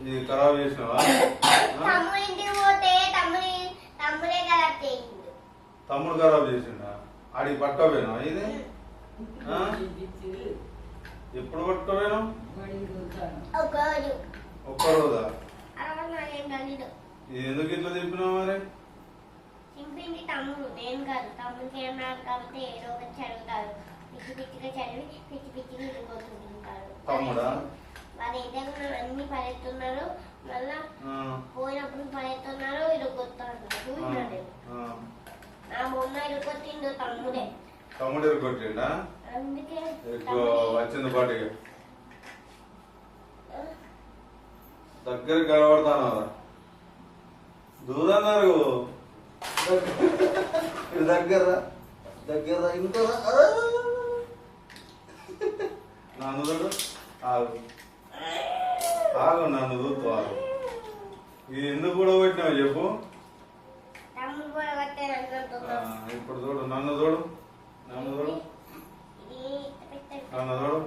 ఇది ఖరాబ్ చేసినావా? తమ్ముడు ఖరాబ్ చేసిండా. ఆడికి పట్టుకోపోయినా ఇది? ఎప్పుడు పట్టుకోపోయినా రోజు ఒక్క రోజా ఇది ఎందుకు ఇట్లా చెప్పినావు మరి? చింపింది తమ్ముడు నేను కాదు. తమ్ముడికి ఏం రాదు కాబట్టి ఏదో ఒకటి చదువుతాడు. పిచ్చి పిచ్చిగా చదివి పిచ్చి పిచ్చిగా ఇరిగిపోతుంటాడు తమ్ముడా? ఇంటి అన్ని పడేస్తున్నారు. మళ్ళా పోయినప్పుడు పడేస్తున్నారు ఆ. నా బొమ్మ ఇరుగొట్టిండు తమ్ముడే. తమ్ముడు ఎరుకొట్టిండా అందుకే ఎక్కువ వచ్చింది పాటికి దగ్గర కనబడతాను? దూరన్నారు దగ్గర దగ్గర ఇంకా నన్ను చూడు ఆగు నన్ను ఆగు ఇది ఎందుకు కూడా పెట్టినావు చెప్పు. ఇప్పుడు చూడు నన్ను చూడు. నన్ను చూడు. నన్ను చూడు.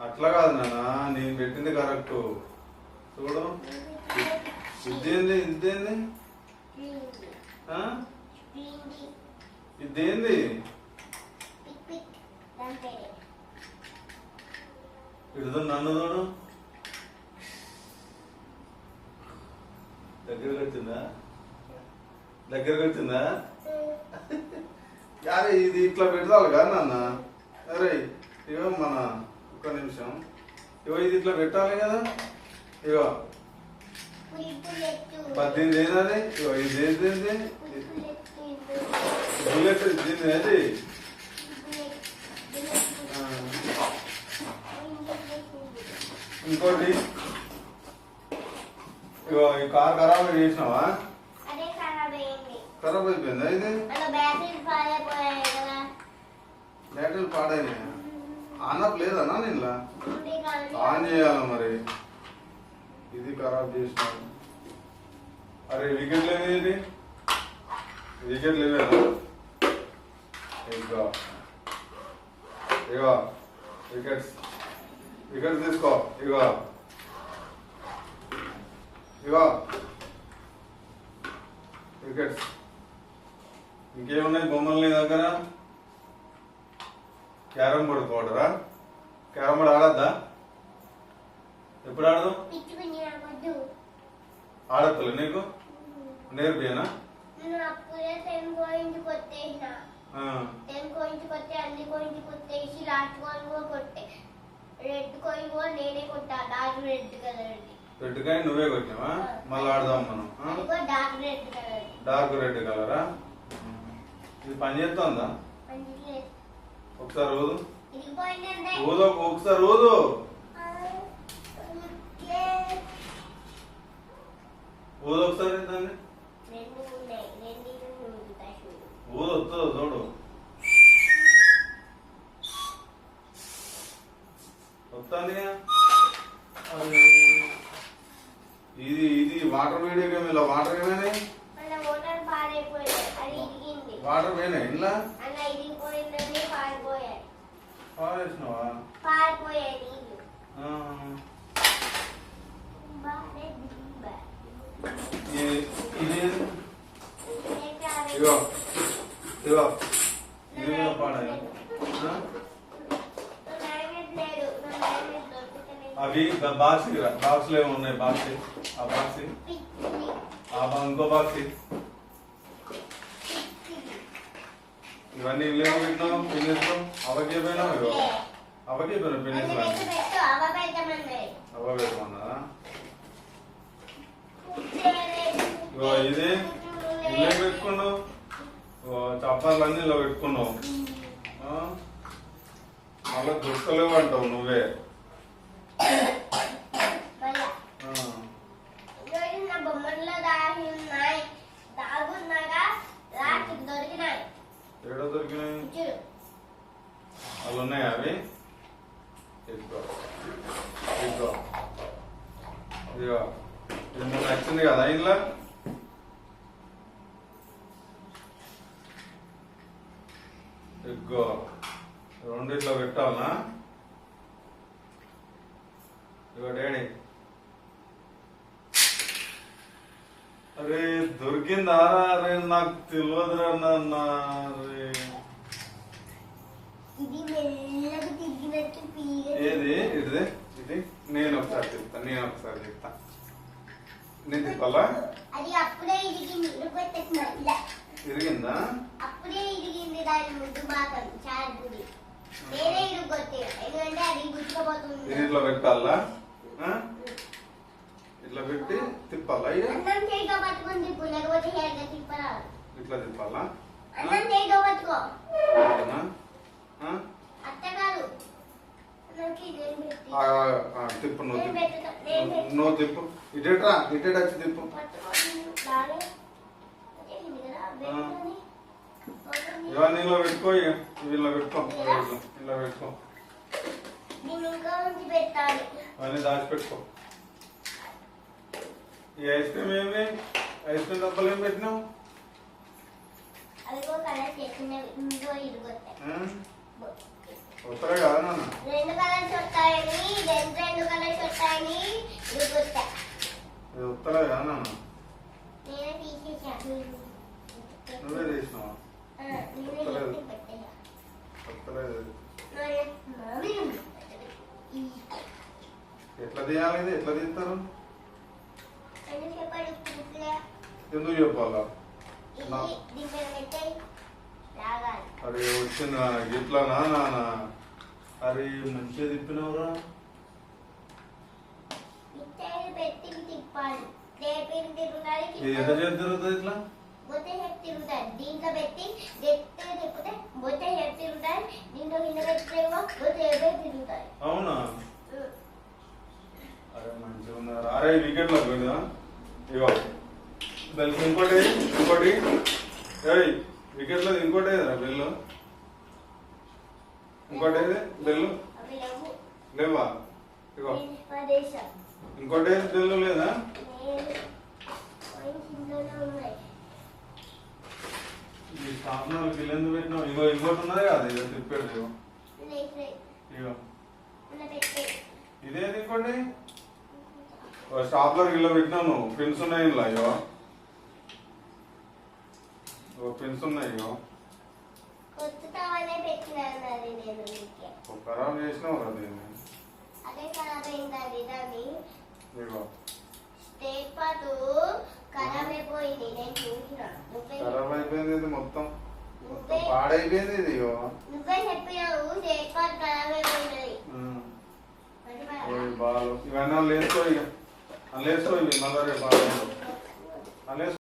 అట్లా కాదు నాన్న నేను పెట్టింది కరెక్ట్ చూడు. ఇదేంది ఇదేంది. ఇదేంది. ఇడుదు నన్ను చూడు దగ్గరకు వచ్చిందా దగ్గరకు వచ్చిందా అరే ఇది ఇట్లా పెడతావు కదా నాన్న. అరే ఇగో మన ఒక్క నిమిషం. ఇగో ఇది ఇట్లా పెట్టాలి కదా. పులెట్టు. పద్దెనిమిది ఏనాది ఇగో ఇది ఏంటి. బుల్లెట్ దీన్ని ఇది. ఇంకోటి. ఇగో ఈ కార్ ఖరాబ్ చేసినావా? ఖరాబ్ అయిపోయిందా ఇది? బ్యాటరీలు పాడైనాయా? ఆనప్ లేదన్నా నిన్న ఆన్ చేయాల మరి? ఇది ఖరాబ్ చేసినావు అరే వికెట్ లేవు ఇది. వికెట్ లేవేనా? ఇదిగో. ఇగో వికెట్స్. వికెట్స్ తీసుకో. ఇగో ఇగో. వికెట్స్ ఇంకేమున్నాయి బొమ్మలు నీ దగ్గర? క్యారమ్ బోర్డు పౌడరా క్యారమ్ బోర్డు ఆడద్దా? ఎప్పుడు ఆడదాం ఆడతలే నీకు? నేర్పియనా? రెడ్ కాయిన్ కూడా నేనే కొట్టా డార్క్ రెడ్ కలర్ రెడ్డుకాయ నువ్వే కొట్టినావా? మళ్ళీ ఆడదాం మనం డార్క్ రెడ్ కలర్ రెడ్ ఇది పని చేస్తుందా? ఒకసారి ఇరిగిపోయిందంటే ఊదు ఒకసారి ఊదు. ఊదు ఒకసారి రెండు రెండు చూడు ఊదు వస్తుందో? చూడు వస్తుందిగా అది ఇది ఇది వాటర్ వీడియో గేమ్ ఇలా వాటర్ ఏమైనా మళ్ళీ మోటార్ పాడైపోయింది అది ఇరిగింది వాటర్ పోయినా ఇంట్లో అలా ఇది? ఇగో ఇది కూడా అవి బాక్స్ బాక్స్లో ఉన్నాయి? బాక్స్. ఆ బాక్స్. ఆ ఇంకో బాక్స్ పిచ్చి. ఇవన్నీ ఇల్లు పెట్టినాం పిన్నిస్తాం అవకే పోయినాం ఇగో లే. అవకే పోయినా అన్ని పిన్నిస్తాం పెట్టు, పెట్టు, అవ్వ పెట్టమన్నది. అవ పెట్టమన్నా ఇది? ఇల్లే పెట్టుకున్నావు? చప్పాలన్నీ ఇలా పెట్టుకున్నావు? మళ్ళా దొరకలేవు అంటావు నువ్వే మళ్ళా. ఆ. ఈరోజు నా బొమ్మల్లో దాగి ఉన్నాయి దాగున్నాగా రాత్రి దొరికినాయి ఏడ దొరికినాయి? అలా ఉన్నాయా అవి? ఇదిగో. ఇదిగో. ఇదిగో. ఇది నచ్చింది కదా ఇంట్లో ఇదిగో. ఇట్లా పెట్టాలనా ఇగో డాడీ. అరే దొరికిందా అరే నాకు తెలియదురా నాన్న. అరే. ఏది? ఇది? ఇది? నేను ఒకసారి చెప్తా నేను ఒకసారి చెప్తా. నేను తిప్పాలా? ఇరిగింది. అప్పుడే ఇరిగింది దాని ముందు భాగం చార్బుడి నేనే ఇరుగొట్టే ఎందుకంటే అది గుచ్చుకోబోతుంది. ఇది ఇట్లా పెట్టాలా? ఇట్లా పెట్టి తిప్పాలా? ఇట్లా తిప్పాలా? పట్టుకో. తిప్పు నువ్వు తిప్పు. నువ్వు తిప్పు. ఇటేట్రా ఇటేట్ వచ్చి తిప్పు. ఇవన్నీ ఇలా పెట్టుకో ఇలా పెట్టుకో ఇలా పెట్టుకో. దీన్ని ఇంకా ఈ ఐస్ క్రీమ్ ఏమి? ఐస్ క్రీమ్ డబ్బాలు ఏం పెట్టినావు? వస్తారా కదా నాన్న. రెండు కలర్స్ వస్తాయని రెండు రెండు కలర్స్ వస్తాయని ఇది కదా నాన్న. నేనే తీసేసాను నువ్వే ఈ ఎట్లా తీయాలి ఇది? ఎట్లా తీస్తారు? ఎందుకు చెప్పాలా అరే వచ్చింది నాన్న ఇట్లానా నాన్న అరే మంచిగా తిప్పినవురా. ఇది ఎంత చేతి తిరుగుతుంది ఇట్లా? దీంట్లో పెట్టి తిప్పితే బొత్తే తిరుగుతాయి. దీంట్లో కింద పెట్టేమో బొత్తే తిరుగుతాయి. అవునా అరే మంచిగా ఉన్నారు అరే వికెట్లో పోయిందా ఇగో బెల్ ఇంకోటి ఏది? ఇంకోటి ఏయ్ వికెట్లో ఇంకోటి ఏదిరా బెల్లు ఇంకోటి ఏది బెల్లు అవి లేవు? ఇగో. ఇంకోటి ఏది బెల్లు లేదా? ఈ స్టాప్నర్ గిల్లెందు పెట్టినావు? ఇగో ఇంకోటి ఉన్నది కదా ఇగో తిప్పాడు ఇగో. ఇగో. ఇదేది ఇంకోటి స్టాప్లర్ గిల్ల పెట్టినావు నువ్వు. పిన్స్ ఉన్నాయి ఇలా ఇగో. ఓ పిన్స్ ఉన్నాయి ఇగో. ఖరాబ్ చేసినావు కదా దీన్ని అదే ఖరాబ్ అయింది అది దాన్ని ఇగో స్టేట్ పాటు ఖరాబ్ అయిపోయింది ఇది మొత్తం. మొత్తం పాడైపోయింది ఇది బాలు. ఇవన్నీ లేసుకో ఇక లేసుకో ఇవి మళ్ళీ రేపు